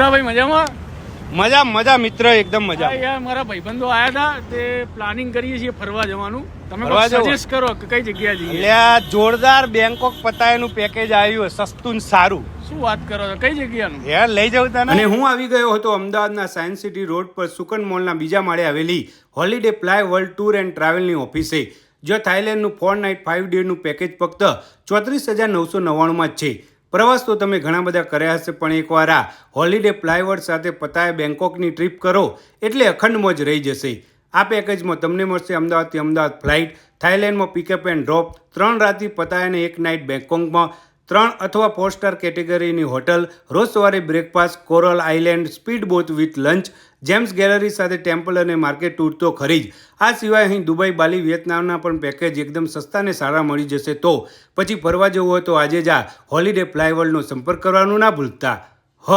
ભૂરાભાઈ મજામાં? મજા મજા મિત્ર એકદમ મજા. હા યાર મારા ભાઈબંધો આયા હતા તે પ્લાનિંગ કરીએ છીએ ફરવા જવાનું. તમે સજેસ્ટ કરો કે કઈ જગ્યા જઈએ? એટલે જોરદાર બેંકોક પતાયાનું પેકેજ આવ્યું સસ્તું ને સારું. શું વાત કરો છો? કઈ જગ્યાનું? યાર લઈ જાવ તને. અને હું આવી ગયો હતો અમદાવાદના સાયન્સ સિટી રોડ પર સુકન મોલના બીજા માળે આવેલી holiday ply world tour and ટ્રાવેલની ઓફિસે જો થાઇલેન્ડનું ફોર નાઇટ ફાઇવ ડેનું પેકેજ ફક્ત ચોત્રીસ હજાર નવસો નવ્વાણુંમાં જ છે. પ્રવાસ તો તમે ઘણા બધા કર્યા હશે, પણ એકવાર આ હોલિડે પ્લાયવર્ડ સાથે પતાય બેંકોકની ટ્રીપ કરો, એટલે અખંડ મોજ રહી જશે. આ પેકેજમાં તમને મળશે અમદાવાદથી અમદાવાદ ફ્લાઇટ થાઇલેન્ડમાં પિકઅપ એન્ડ ડ્રોપ ત્રણ રાતથી પતાય અને એક નાઇટ બેંકોકમાં ત્રણ અથવા ફોર સ્ટાર કેટેગરીની હોટલ, રોજ સવારે breakfast coral island speed boat with lunch gems gallery સાથે ટેમ્પલ અને માર્કેટ ટૂર તો ખરી જ. આ સિવાય અહીં દુબઈ, બાલી, વિયેતનામના પણ પેકેજ એકદમ સસ્તા અને સારા મળી જશે તો. પછી ફરવા જવું હોય તો આજે જ આ હોલિડે ફ્લાયવર્લ્ડનો સંપર્ક કરવાનું ના ભૂલતા. હ.